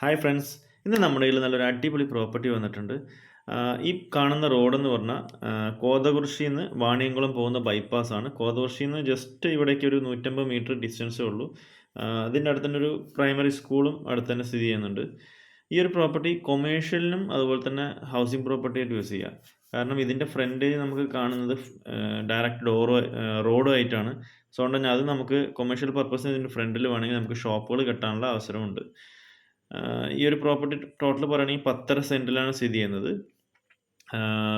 Hi friends ഇന്ന് നമ്മുടെ കയ്യിൽ നല്ലൊരു അടിപൊളി പ്രോപ്പർട്ടി വന്നിട്ടുണ്ട്. ഈ കാണുന്ന റോഡെന്ന് പറഞ്ഞാൽ കോതകുർഷിയിൽ നിന്ന് വാണിയംകുളം പോകുന്ന ബൈപ്പാസ് ആണ്. കോതകുർഷിയിൽ നിന്ന് ജസ്റ്റ് ഇവിടേക്ക് ഒരു നൂറ്റമ്പത് മീറ്റർ ഡിസ്റ്റൻസേ ഉള്ളൂ. അതിന്റെ അടുത്ത് തന്നെ ഒരു പ്രൈമറി സ്കൂളും അടുത്ത് തന്നെ സ്ഥിതി ചെയ്യുന്നുണ്ട്. ഈ ഒരു പ്രോപ്പർട്ടി കൊമേഴ്ഷ്യലിനും അതുപോലെ തന്നെ ഹൗസിംഗ് പ്രോപ്പർട്ടി ആയിട്ട് യൂസ് ചെയ്യാം. കാരണം ഇതിന്റെ ഫ്രണ്ടേജ് നമുക്ക് കാണുന്നത് ഡയറക്റ്റ് ഡോറ് റോഡ് ആയിട്ടാണ്. സോ അതുകൊണ്ട് തന്നെ അത് നമുക്ക് കൊമേഴ്ഷ്യൽ പർപ്പസിന് ഇതിന്റെ ഫ്രണ്ടിൽ വേണമെങ്കിൽ നമുക്ക് ഷോപ്പുകൾ കെട്ടാനുള്ള അവസരമുണ്ട്. ഈ ഒരു പ്രോപ്പർട്ടി ടോട്ടൽ പറയുകയാണെങ്കിൽ പത്തര സെന്റിലാണ് സ്ഥിതി ചെയ്യുന്നത്.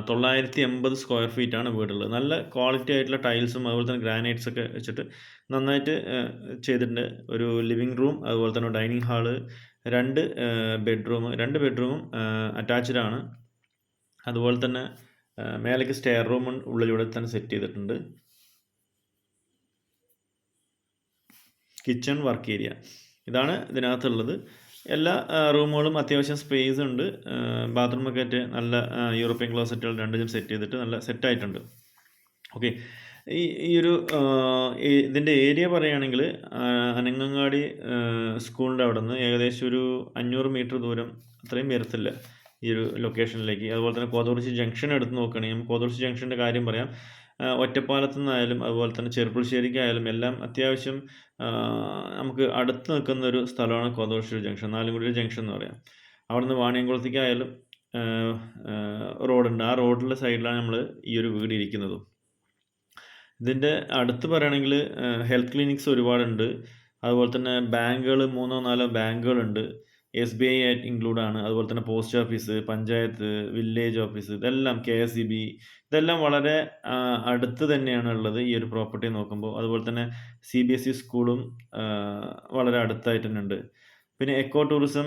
തൊള്ളായിരത്തി എൺപത് സ്ക്വയർ ഫീറ്റ് ആണ് വീടുള്ളത്. നല്ല ക്വാളിറ്റി ആയിട്ടുള്ള ടൈൽസും അതുപോലെ തന്നെ ഗ്രാനൈറ്റ്സ് ഒക്കെ വെച്ചിട്ട് നന്നായിട്ട് ചെയ്തിട്ടുണ്ട്. ഒരു ലിവിങ് റൂം അതുപോലെ തന്നെ ഡൈനിങ് ഹാൾ രണ്ട് ബെഡ്റൂം രണ്ട് ബെഡ്റൂമും അറ്റാച്ച്ഡ് ആണ്. അതുപോലെ തന്നെ മേലേക്ക് സ്റ്റെയർ റൂം ഉള്ളിലൂടെ തന്നെ സെറ്റ് ചെയ്തിട്ടുണ്ട്. Kitchen work area. ഇതാണ് ഇതിനകത്തുള്ളത്. എല്ലാ റൂമുകളും അത്യാവശ്യം സ്പേസ് ഉണ്ട്. ബാത്റൂമൊക്കെ ആയിട്ട് നല്ല യൂറോപ്യൻ ക്ലോസറ്റുകൾ രണ്ടും സെറ്റ് ചെയ്തിട്ട് നല്ല സെറ്റായിട്ടുണ്ട് ഓക്കെ ഈ ഈ ഒരു ഇതിന്റെ ഏരിയ പറയുകയാണെങ്കിൽ അനങ്ങങ്ങാടി സ്കൂളിന്റെ അവിടെ നിന്ന് ഏകദേശം ഒരു അഞ്ഞൂറ് മീറ്റർ ദൂരം അത്രയും വരത്തില്ല ഈ ഒരു ലൊക്കേഷനിലേക്ക് അതുപോലെ തന്നെ കോതകുറിശി ജംഗ്ഷൻ എടുത്ത് നോക്കുകയാണെങ്കിൽ കോതകുറിശി ജംഗ്ഷന്റെ കാര്യം പറയാം. ഒറ്റപ്പാലത്തു നിന്നായാലും അതുപോലെ തന്നെ ചെറുപ്പുളശ്ശേരിക്കായാലും എല്ലാം അത്യാവശ്യം നമുക്ക് അടുത്ത് നിൽക്കുന്ന ഒരു സ്ഥലമാണ് കോതകുറിശി ജംഗ്ഷൻ നാലുംകുടി ജംഗ്ഷൻ എന്ന് പറയാം. അവിടെ നിന്ന് വാണിയംകുളത്തേക്കായാലും റോഡുണ്ട്. ആ റോഡിന്റെ സൈഡിലാണ് നമ്മൾ ഈ ഒരു വീട് ഇരിക്കുന്നതും. ഇതിന്റെ അടുത്ത് പറയുകയാണെങ്കിൽ ഹെൽത്ത് ക്ലിനിക്സ് ഒരുപാടുണ്ട്. അതുപോലെ തന്നെ ബാങ്കുകൾ മൂന്നോ നാലോ ബാങ്കുകളുണ്ട്. എസ് ബി ഐ ആയിട്ട് ഇൻക്ലൂഡ് ആണ്. അതുപോലെ തന്നെ post office panchayat village office ഇതെല്ലാം കെ എസ് ഇ ബി ഇതെല്ലാം വളരെ അടുത്ത് തന്നെയാണ് ഉള്ളത് ഈ ഒരു പ്രോപ്പർട്ടി നോക്കുമ്പോൾ. അതുപോലെ തന്നെ സി ബി എസ് ഇ സ്കൂളും വളരെ അടുത്തായിട്ട് തന്നെ ഉണ്ട്. പിന്നെ എക്കോ ടൂറിസം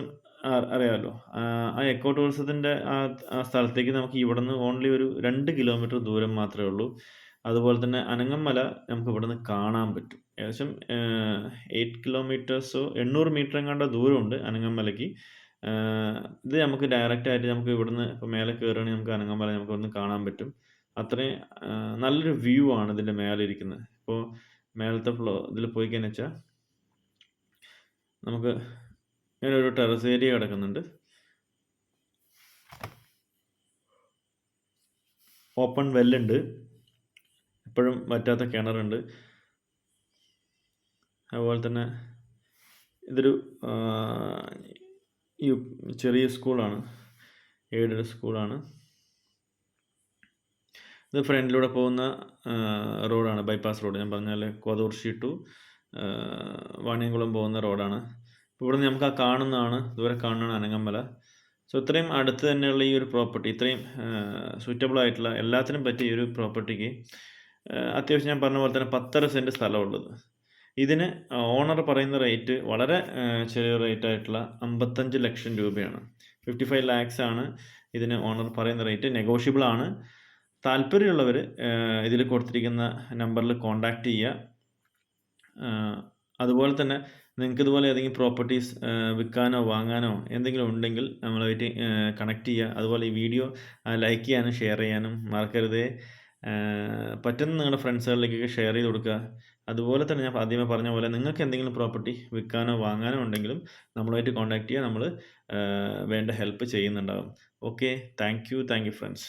അറിയാമല്ലോ ആ എക്കോ ടൂറിസത്തിന്റെ ആ സ്ഥലത്തേക്ക് നമുക്ക് ഇവിടെ നിന്ന് ഓൺലി ഒരു രണ്ട് കിലോമീറ്റർ ദൂരം മാത്രമേ ഉള്ളൂ. അതുപോലെ തന്നെ അനങ്ങമല നമുക്ക് ഇവിടെ നിന്ന് കാണാൻ പറ്റും. ഏകദേശം എയ്റ്റ് കിലോമീറ്റേഴ്സോ എണ്ണൂറ് മീറ്റർ എങ്ങാണ്ട ദൂരമുണ്ട് അനങ്ങമലയ്ക്ക് ആഹ് ഇത് നമുക്ക് ഡയറക്റ്റ് ആയിട്ട് നമുക്ക് ഇവിടുന്ന് ഇപ്പോൾ മേലെ കയറുകയാണെങ്കിൽ നമുക്ക് അനങ്ങമല നമുക്ക് ഇവിടുന്ന് കാണാൻ പറ്റും. അത്രയും നല്ലൊരു വ്യൂ ആണ് ഇതിന്റെ മേലെ ഇരിക്കുന്നത്. ഇപ്പോൾ മേലത്തെ ഫ്ലോ ഇതിൽ പോയി കഴിഞ്ഞാൽ വെച്ചാൽ നമുക്ക് ഇങ്ങനെ ഒരു ടെറസ് ഏരിയ കിടക്കുന്നുണ്ട്. ഓപ്പൺ വെല്ലുണ്ട് എപ്പോഴും വറ്റാത്ത കിണറുണ്ട്. അതുപോലെ തന്നെ ഇതൊരു ചെറിയ സ്കൂളാണ്. എയ്ഡഡ് സ്കൂളാണ്. ഇത് ഫ്രണ്ടിലൂടെ പോകുന്ന റോഡാണ് ബൈപ്പാസ് റോഡ്. ഞാൻ പറഞ്ഞാൽ കോതൂർശി ടു വാണിയംകുളം പോകുന്ന റോഡാണ്. ഇവിടെ നിന്ന് നമുക്ക് ആ കാണുന്നതാണ്. ദൂരെ കാണുന്നതാണ് അനങ്ങമല സോ ഇത്രയും അടുത്ത് തന്നെയുള്ള ഈ ഒരു പ്രോപ്പർട്ടി ഇത്രയും സൂറ്റബിൾ ആയിട്ടുള്ള എല്ലാത്തിനും പറ്റിയ ഈ ഒരു പ്രോപ്പർട്ടിക്ക് അത്യാവശ്യം ഞാൻ പറഞ്ഞ പോലെ തന്നെ പത്തര സെന്റ് സ്ഥലമുള്ളത്. ഇതിന് ഓണർ പറയുന്ന റേറ്റ് വളരെ ചെറിയ റേറ്റ് ആയിട്ടുള്ള അമ്പത്തഞ്ച് ലക്ഷം രൂപയാണ്. ഫിഫ്റ്റി ഫൈവ് ലാക്സ് ആണ് ഇതിന് ഓണർ പറയുന്ന റേറ്റ് നെഗോഷ്യബിൾ ആണ്. താല്പര്യമുള്ളവർ ഇതിൽ കൊടുത്തിരിക്കുന്ന നമ്പറിൽ കോൺടാക്റ്റ് ചെയ്യുക. അതുപോലെ തന്നെ നിങ്ങൾക്ക് ഇതുപോലെ ഏതെങ്കിലും പ്രോപ്പർട്ടീസ് വിൽക്കാനോ വാങ്ങാനോ എന്തെങ്കിലും ഉണ്ടെങ്കിൽ നമ്മളുമായിട്ട് കണക്ട് ചെയ്യുക. അതുപോലെ ഈ വീഡിയോ ലൈക്ക് ചെയ്യാനും ഷെയർ ചെയ്യാനും മറക്കരുതേ. പറ്റുന്ന നിങ്ങളുടെ ഫ്രണ്ട്സുകളിലേക്കൊക്കെ ഷെയർ ചെയ്ത് കൊടുക്കുക. അതുപോലെ തന്നെ ഞാൻ ആദ്യമേ പറഞ്ഞ പോലെ നിങ്ങൾക്ക് എന്തെങ്കിലും പ്രോപ്പർട്ടി വിൽക്കാനോ വാങ്ങാനോ ഉണ്ടെങ്കിലും നമ്മളുമായിട്ട് കോൺടാക്ട് ചെയ്യുക നമ്മൾ വേണ്ട help ചെയ്യുന്നുണ്ടാകും okay. Thank you. Thank you friends.